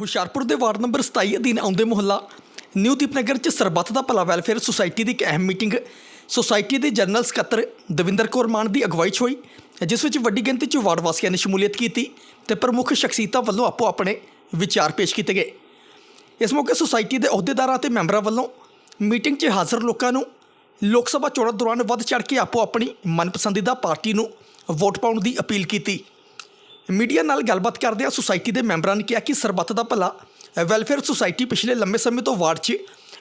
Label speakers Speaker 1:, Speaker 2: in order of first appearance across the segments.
Speaker 1: ਹੁਸ਼ਿਆਰਪੁਰ ਦੇ ward number 27 ਅਧੀਨ ਆਉਂਦੇ ਮੁਹੱਲਾ ਨਿਊ ਦੀਪਨਗਰ ਚ ਸਰਬੱਤ ਦਾ ਭਲਾ ਵੈਲਫੇਅਰ ਸੁਸਾਇਟੀ ਦੀ ਇੱਕ ਅਹਿਮ ਮੀਟਿੰਗ। ਸੁਸਾਇਟੀ ਦੇ ਜਨਰਲ ਸਕੱਤਰ ਦਵਿੰਦਰ ਕੌਰ ਮਾਨ ਦੀ ਅਗਵਾਈ 'ਚ ਹੋਈ, ਜਿਸ ਵਿੱਚ ਵੱਡੀ ਗਿਣਤੀ 'ਚ ਵਾਰਡ ਵਾਸੀਆਂ ਨੇ ਸ਼ਮੂਲੀਅਤ ਕੀਤੀ ਤੇ ਪ੍ਰਮੁੱਖ ਸ਼ਖਸੀਅਤਾਂ ਵੱਲੋਂ ਆਪੋ ਆਪਣੇ ਵਿਚਾਰ ਪੇਸ਼ ਕੀਤੇ ਗਏ। ਇਸ ਮੌਕੇ ਸੁਸਾਇਟੀ ਦੇ ਅਹੁਦੇਦਾਰਾਂ ਤੇ ਮੈਂਬਰਾਂ ਵੱਲੋਂ ਮੀਟਿੰਗ 'ਚ ਹਾਜ਼ਰ ਲੋਕਾਂ ਨੂੰ ਲੋਕ ਸਭਾ ਚੋਣਾਂ ਦੌਰਾਨ ਵੱਧ ਚੜ੍ਹ ਕੇ ਆਪੋ ਆਪਣੀ ਮਨਪਸੰਦੀਦਾ ਪਾਰਟੀ ਨੂੰ ਵੋਟ ਪਾਉਣ ਦੀ ਅਪੀਲ ਕੀਤੀ। ਮੀਡੀਆ ਨਾਲ ਗੱਲਬਾਤ ਕਰਦਿਆਂ ਸੁਸਾਇਟੀ ਦੇ ਮੈਂਬਰਾਂ ਨੇ ਕਿਹਾ ਕਿ ਸਰਬੱਤ ਦਾ ਭਲਾ, ਵੈਲਫੇਅਰ ਸੁਸਾਇਟੀ ਪਿਛਲੇ ਲੰਮੇ ਸਮੇਂ ਤੋਂ ਵਾਰਡ 'ਚ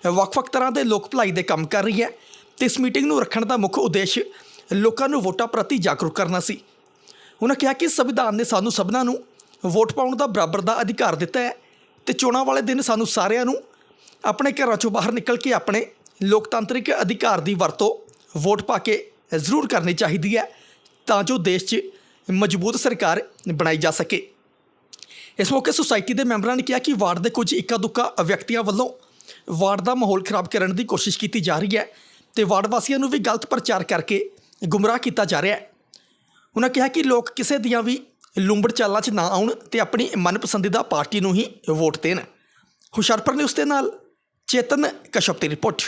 Speaker 1: ਵੱਖ-ਵੱਖ ਤਰ੍ਹਾਂ ਦੇ ਲੋਕ ਭਲਾਈ ਦੇ ਕੰਮ ਕਰ ਰਹੀ ਹੈ ਤੇ ਇਸ ਮੀਟਿੰਗ ਨੂੰ ਰੱਖਣ ਦਾ ਮੁੱਖ ਉਦੇਸ਼ ਲੋਕਾਂ ਨੂੰ ਵੋਟਾਂ ਪ੍ਰਤੀ ਜਾਗਰੂਕ ਕਰਨਾ ਸੀ। ਉਹਨਾਂ ਕਿਹਾ ਕਿ ਸੰਵਿਧਾਨ ਨੇ ਸਾਨੂੰ ਸਭਨਾਂ ਨੂੰ ਵੋਟ ਪਾਉਣ ਦਾ ਬਰਾਬਰ ਦਾ ਅਧਿਕਾਰ ਦਿੱਤਾ ਹੈ ਤੇ ਚੋਣਾਂ ਵਾਲੇ ਦਿਨ ਸਾਨੂੰ ਸਾਰਿਆਂ ਨੂੰ ਆਪਣੇ ਘਰਾਂ ਚੋਂ ਬਾਹਰ ਨਿਕਲ ਕੇ ਆਪਣੇ ਲੋਕਤੰਤਰਿਕ ਅਧਿਕਾਰ ਦੀ ਵਰਤੋਂ ਵੋਟ ਪਾ ਕੇ ਜ਼ਰੂਰ ਕਰਨੀ ਚਾਹੀਦੀ ਹੈ ਤਾਂ ਜੋ ਦੇਸ਼ 'ਚ ਮਜ਼ਬੂਤ ਸਰਕਾਰ ਬਣਾਈ ਜਾ ਸਕੇ। ਇਸ ਮੌਕੇ ਸੁਸਾਇਟੀ ਦੇ ਮੈਂਬਰਾਂ ਨੇ ਕਿਹਾ ਕਿ ਵਾਰਡ ਦੇ ਕੁਝ ਇੱਕਾ ਦੁੱਕਾ ਵਿਅਕਤੀਆਂ ਵੱਲੋਂ ਵਾਰਡ ਦਾ ਮਾਹੌਲ ਖਰਾਬ ਕਰਨ ਦੀ ਕੋਸ਼ਿਸ਼ ਕੀਤੀ ਜਾ ਰਹੀ ਹੈ ਤੇ ਵਾਰਡ ਵਾਸੀਆਂ ਨੂੰ ਵੀ ਗਲਤ ਪ੍ਰਚਾਰ ਕਰਕੇ ਗੁੰਮਰਾਹ ਕੀਤਾ ਜਾ ਰਿਹਾ ਹੈ। ਉਹਨਾਂ ਕਿਹਾ ਕਿ ਲੋਕ ਕਿਸੇ ਦੀਆਂ ਵੀ ਲੁੰਬੜ ਚਾਲਾਂ 'ਚ ਨਾ ਆਉਣ ਤੇ ਆਪਣੀ ਮਨਪਸੰਦੀਦਾ ਪਾਰਟੀ ਨੂੰ ਹੀ ਵੋਟ ਦੇਣ। ਹੁਸ਼ਿਆਰਪੁਰ ਨੇ ਉਸ ਦੇ ਨਾਲ ਚੇਤਨ ਕਸ਼ਪ ਦੀ ਰਿਪੋਰਟ।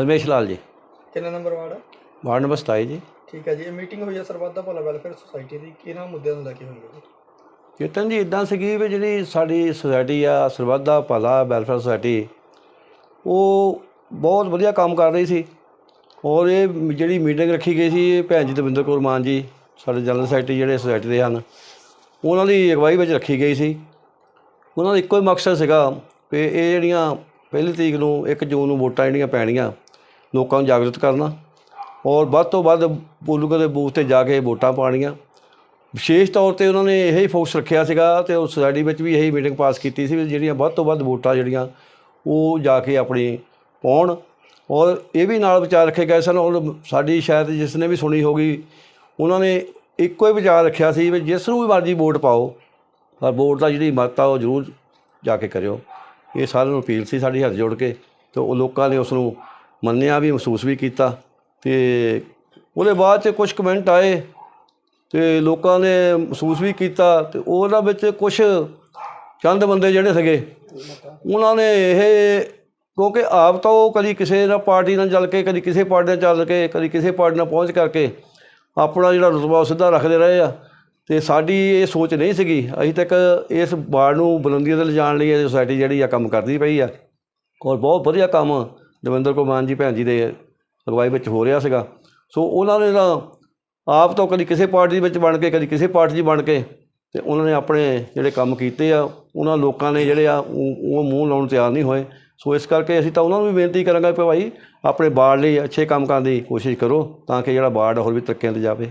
Speaker 2: ਹਰਮੇਸ਼ ਲਾਲ ਜੀ।
Speaker 1: ਕਿੰਨਾ ਨੰਬਰ ਵਾਰਡ
Speaker 2: ਵਾਰਡ ਨੰਬਰ 27 ਜੀ।
Speaker 1: ਠੀਕ ਹੈ ਜੀ, ਇਹ ਮੀਟਿੰਗ ਹੋਈ ਹੈ ਸਰਬੱਤ ਭਲਾ ਵੈਲਫੇਅਰ ਸੁਸਾਇਟੀ ਦੀ, ਕਿਹਨਾਂ ਮੁੱਦਿਆਂ ਨੂੰ ਲੈ ਕੇ ਹੋਈ ਹੈ
Speaker 2: ਚੇਤਨ ਜੀ ਇਦਾਂ ਸੀਗੀ ਵੀ ਜਿਹੜੀ ਸਾਡੀ ਸੁਸਾਇਟੀ ਆ, ਸਰਬੱਤ ਦਾ ਭਲਾ ਵੈਲਫੇਅਰ ਸੁਸਾਇਟੀ ਉਹ ਬਹੁਤ ਵਧੀਆ ਕੰਮ ਕਰ ਰਹੀ ਸੀ। ਔਰ ਇਹ ਜਿਹੜੀ ਮੀਟਿੰਗ ਰੱਖੀ ਗਈ ਸੀ, ਇਹ ਭੈਣ ਜੀ ਦਵਿੰਦਰ ਕੌਰ ਮਾਨ ਜੀ, ਸਾਡੇ ਜਨਰਲ ਸੈਕਟਰੀ ਜਿਹੜੇ ਸੁਸਾਇਟੀ ਦੇ ਹਨ, ਉਹਨਾਂ ਦੀ ਅਗਵਾਈ ਵਿੱਚ ਰੱਖੀ ਗਈ ਸੀ। ਉਹਨਾਂ ਦਾ ਇੱਕੋ ਹੀ ਮਕਸਦ ਸੀਗਾ ਕਿ ਇਹ ਜਿਹੜੀਆਂ ਪਹਿਲੀ ਤਰੀਕ ਨੂੰ 1 ਜੂਨ ਨੂੰ ਵੋਟਾਂ ਜਿਹੜੀਆਂ ਪੈਣੀਆਂ, ਲੋਕਾਂ ਨੂੰ ਜਾਗਰੂਕ ਕਰਨਾ। ਔਰ ਵੱਧ ਤੋਂ ਵੱਧ ਪੋਲਿੰਗ ਦੇ ਬੂਥ ਤੇ ਜਾ ਕੇ ਵੋਟਾਂ ਪਾਉਣੀਆਂ। ਵਿਸ਼ੇਸ਼ ਤੌਰ ਤੇ ਉਹਨਾਂ ਨੇ ਇਹ ਹੀ ਫੋਕਸ ਰੱਖਿਆ ਸੀਗਾ ਤੇ ਉਹ ਸੋਸਾਇਟੀ ਵਿੱਚ ਵੀ ਇਹੀ ਮੀਟਿੰਗ ਪਾਸ ਕੀਤੀ ਸੀ ਵੀ ਜਿਹੜੀਆਂ ਵੱਧ ਤੋਂ ਵੱਧ ਵੋਟਾਂ ਜਿਹੜੀਆਂ ਉਹ ਜਾ ਕੇ ਆਪਣੀ ਪਾਉਣ। ਔਰ ਇਹ ਵੀ ਨਾਲ ਵਿਚਾਰ ਰੱਖੇ ਗਏ ਸਨ। ਔਰ ਸਾਡੀ ਸ਼ਾਇਦ ਜਿਸ ਨੇ ਵੀ ਸੁਣੀ ਹੋਗੀ, ਉਹਨਾਂ ਨੇ ਇੱਕੋ ਹੀ ਵਿਚਾਰ ਰੱਖਿਆ ਸੀ ਵੀ ਜਿਸ ਨੂੰ ਵੀ ਮਰਜ਼ੀ ਵੋਟ ਪਾਓ, ਪਰ ਵੋਟ ਦਾ ਜਿਹੜੀ ਮਹੱਤਤਾ ਉਹ ਜ਼ਰੂਰ ਜਾ ਕੇ ਕਰਿਓ। ਇਹ ਸਾਰਿਆਂ ਨੂੰ ਅਪੀਲ ਸੀ ਸਾਡੀ ਹੱਥ ਜੋੜ ਕੇ ਤੇ ਉਹ ਲੋਕਾਂ ਨੇ ਉਸ ਨੂੰ ਮੰਨਿਆ ਵੀ, ਮਹਿਸੂਸ ਵੀ ਕੀਤਾ। ਤੇ ਉਹਦੇ ਬਾਅਦ 'ਚ ਕੁਝ ਕਮੈਂਟ ਆਏ ਤੇ ਲੋਕਾਂ ਨੇ ਮਹਿਸੂਸ ਵੀ ਕੀਤਾ ਤੇ ਉਹਨਾਂ ਵਿੱਚ ਕੁਝ ਚੰਦ ਬੰਦੇ ਜਿਹੜੇ ਸੀਗੇ, ਉਹਨਾਂ ਨੇ ਇਹ ਕਿਉਂਕਿ ਆਪ ਤਾਂ ਉਹ ਕਦੀ ਕਿਸੇ ਨਾਲ ਪਾਰਟੀ ਨਾਲ ਚੱਲ ਕੇ, ਕਦੀ ਕਿਸੇ ਪਾਰਟੀ ਨਾਲ ਚੱਲ ਕੇ, ਕਦੀ ਕਿਸੇ ਪਾਰਟੀ ਨਾਲ ਪਹੁੰਚ ਕਰਕੇ ਆਪਣਾ ਜਿਹੜਾ ਰੁਤਬਾ ਉਹ ਸਿੱਧਾ ਰੱਖਦੇ ਰਹੇ ਆ। ਤੇ ਸਾਡੀ ਇਹ ਸੋਚ ਨਹੀਂ ਸੀਗੀ। ਅਸੀਂ ਤੱਕ ਇਸ ਬਾੜ ਨੂੰ ਬੁਲੰਦੀਆਂ ਤੇ ਲਿਜਾਣ ਲਈ ਇਹ ਸੁਸਾਇਟੀ ਜਿਹੜੀ ਆ ਕੰਮ ਕਰਦੀ ਪਈ ਆ। ਔਰ ਬਹੁਤ ਵਧੀਆ ਕੰਮ ਦਵਿੰਦਰ ਕੌਰ ਮਾਨ ਜੀ ਭੈਣ ਜੀ ਦੇ ਅਗਵਾਈ ਵਿੱਚ ਹੋ ਰਿਹਾ ਸੀਗਾ। ਸੋ ਉਹਨਾਂ ਨੇ ਤਾਂ ਆਪ ਤੋਂ ਕਦੀ ਕਿਸੇ ਪਾਰਟੀ ਵਿੱਚ ਬਣ ਕੇ ਕਦੀ ਕਿਸੇ ਪਾਰਟੀ 'ਚ ਬਣ ਕੇ ਤੇ ਉਹਨਾਂ ਨੇ ਆਪਣੇ ਜਿਹੜੇ ਕੰਮ ਕੀਤੇ ਆ ਉਹਨਾਂ ਲੋਕਾਂ ਨੇ ਜਿਹੜੇ ਆ ਉਹ ਉਹ ਮੂੰਹ ਲਾਉਣ ਨੂੰ ਤਿਆਰ ਨਹੀਂ ਹੋਏ। ਸੋ ਇਸ ਕਰਕੇ ਅਸੀਂ ਤਾਂ ਉਹਨਾਂ ਨੂੰ ਵੀ ਬੇਨਤੀ ਕਰਾਂਗੇ ਕਿ ਭਾਈ ਆਪਣੇ ਬਾੜ ਲਈ ਅੱਛੇ ਕੰਮ ਕਰਨ ਦੀ ਕੋਸ਼ਿਸ਼ ਕਰੋ ਤਾਂ ਕਿ ਜਿਹੜਾ ਬਾੜ ਹੋਰ ਵੀ ਤਰੱਕੀਆਂ ਤੇ ਜਾਵੇ।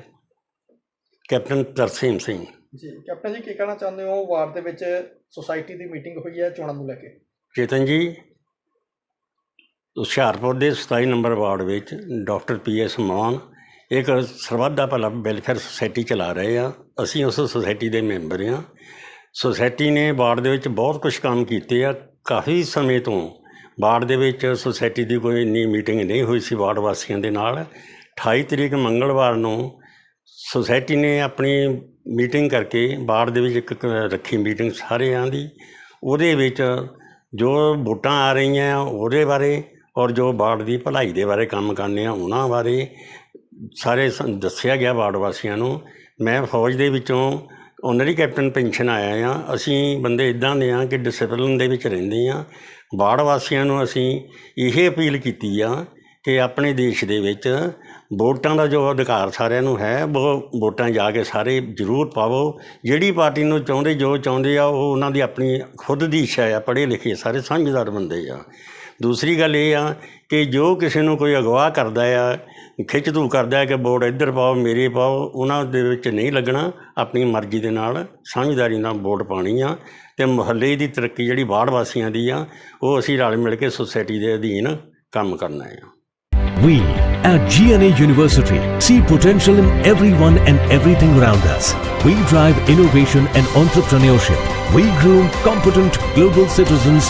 Speaker 3: ਕੈਪਟਨ ਤਰਸੀਮ ਸਿੰਘ।
Speaker 1: ਜੀ ਕੈਪਟਨ ਜੀ ਕੀ ਕਹਿਣਾ ਚਾਹੁੰਦੇ ਹੋ? ਵਾਰਡ ਦੇ ਵਿੱਚ ਸੁਸਾਇਟੀ ਦੀ ਮੀਟਿੰਗ ਹੋਈ ਹੈ ਚੋਣਾਂ ਨੂੰ ਲੈ ਕੇ।
Speaker 3: ਚੇਤਨ ਜੀ ਹੁਸ਼ਿਆਰਪੁਰ ਦੇ 27 ਨੰਬਰ ਵਾਰਡ ਵਿੱਚ ਡਾਕਟਰ ਪੀ ਐਸ ਮਾਨ ਇੱਕ ਸਰਬੱਤ ਦਾ ਭਲਾ ਵੈਲਫੇਅਰ ਸੁਸਾਇਟੀ ਚਲਾ ਰਹੇ ਆ। ਅਸੀਂ ਉਸ ਸੁਸਾਇਟੀ ਦੇ ਮੈਂਬਰ ਹਾਂ ਸੁਸਾਇਟੀ ਨੇ ਵਾਰਡ ਦੇ ਵਿੱਚ ਬਹੁਤ ਕੁਝ ਕੰਮ ਕੀਤੇ ਆ। ਕਾਫੀ ਸਮੇਂ ਤੋਂ ਵਾਰਡ ਦੇ ਵਿੱਚ ਸੁਸਾਇਟੀ ਦੀ ਕੋਈ ਇੰਨੀ ਮੀਟਿੰਗ ਨਹੀਂ ਹੋਈ ਸੀ ਵਾਰਡ ਵਾਸੀਆਂ ਦੇ ਨਾਲ। 28 ਤਰੀਕ ਮੰਗਲਵਾਰ ਨੂੰ ਸੁਸਾਇਟੀ ਨੇ ਆਪਣੀ ਮੀਟਿੰਗ ਕਰਕੇ ਵਾਰਡ ਦੇ ਵਿੱਚ ਇੱਕ ਰੱਖੀ ਮੀਟਿੰਗ ਸਾਰਿਆਂ ਦੀ। ਉਹਦੇ ਵਿੱਚ ਜੋ ਵੋਟਾਂ ਆ ਰਹੀਆਂ ਉਹਦੇ ਬਾਰੇ ਔਰ ਜੋ ਵਾਰਡ ਦੀ ਭਲਾਈ ਦੇ ਬਾਰੇ ਕੰਮ ਕਰਨੇ ਆ, ਉਹਨਾਂ ਬਾਰੇ ਸਾਰੇ ਦੱਸਿਆ ਗਿਆ ਵਾਰਡ ਵਾਸੀਆਂ ਨੂੰ। ਮੈਂ ਫੌਜ ਦੇ ਵਿੱਚੋਂ ਓਨਰੀ ਕੈਪਟਨ ਪੈਨਸ਼ਨ ਆਇਆ ਆ। ਅਸੀਂ ਬੰਦੇ ਇਦਾਂ ਦੇ ਆ ਕਿ ਡਿਸਪਲਿਨ ਦੇ ਵਿੱਚ ਰਹਿੰਦੇ ਆ। ਵਾਰਡ ਵਾਸੀਆਂ ਨੂੰ ਅਸੀਂ ਇਹ ਅਪੀਲ ਕੀਤੀ ਆ ਕਿ ਆਪਣੇ ਦੇਸ਼ ਦੇ ਵਿੱਚ ਵੋਟਾਂ ਦਾ ਜੋ ਅਧਿਕਾਰ ਸਾਰਿਆਂ ਨੂੰ ਹੈ ਉਹ ਵੋਟਾਂ ਜਾ ਕੇ ਸਾਰੇ ਜ਼ਰੂਰ ਪਾਵੋ। ਜਿਹੜੀ ਪਾਰਟੀ ਨੂੰ ਚਾਹੁੰਦੇ ਜੋ ਚਾਹੁੰਦੇ ਆ, ਉਹ ਉਹਨਾਂ ਦੀ ਆਪਣੀ ਖੁਦ ਦੀ ਇੱਛਾ ਆ, ਪੜ੍ਹੇ ਲਿਖੇ ਸਾਰੇ ਸਮਝਦਾਰ ਬੰਦੇ ਆ। ਦੂਸਰੀ ਗੱਲ ਇਹ ਆ ਕਿ ਜੋ ਕਿਸੇ ਨੂੰ ਕੋਈ ਅਗਵਾ ਕਰਦਾ ਆ ਖਿੱਚ ਧੂ ਕਰਦਾ ਹੈ ਕਿ ਵੋਟ ਇੱਧਰ ਪਾਓ ਮੇਰੇ ਪਾਓ ਉਹਨਾਂ ਦੇ ਵਿੱਚ ਨਹੀਂ ਲੱਗਣਾ ਆਪਣੀ ਮਰਜ਼ੀ ਦੇ ਨਾਲ ਸਮਝਦਾਰੀ ਨਾਲ ਵੋਟ ਪਾਣੀ ਆ ਤੇ ਮੁਹੱਲੇ ਦੀ ਤਰੱਕੀ ਜਿਹੜੀ ਵਾਰਡ ਵਾਸੀਆਂ ਦੀ ਆ ਉਹ ਅਸੀਂ ਰਲ ਮਿਲ ਕੇ ਸੁਸਾਇਟੀ ਦੇ ਅਧੀਨ ਕੰਮ ਕਰਨਾ ਹੈ
Speaker 4: We at GNA University see potential in everyone and everything around us. We drive innovation and entrepreneurship. We groom competent global citizens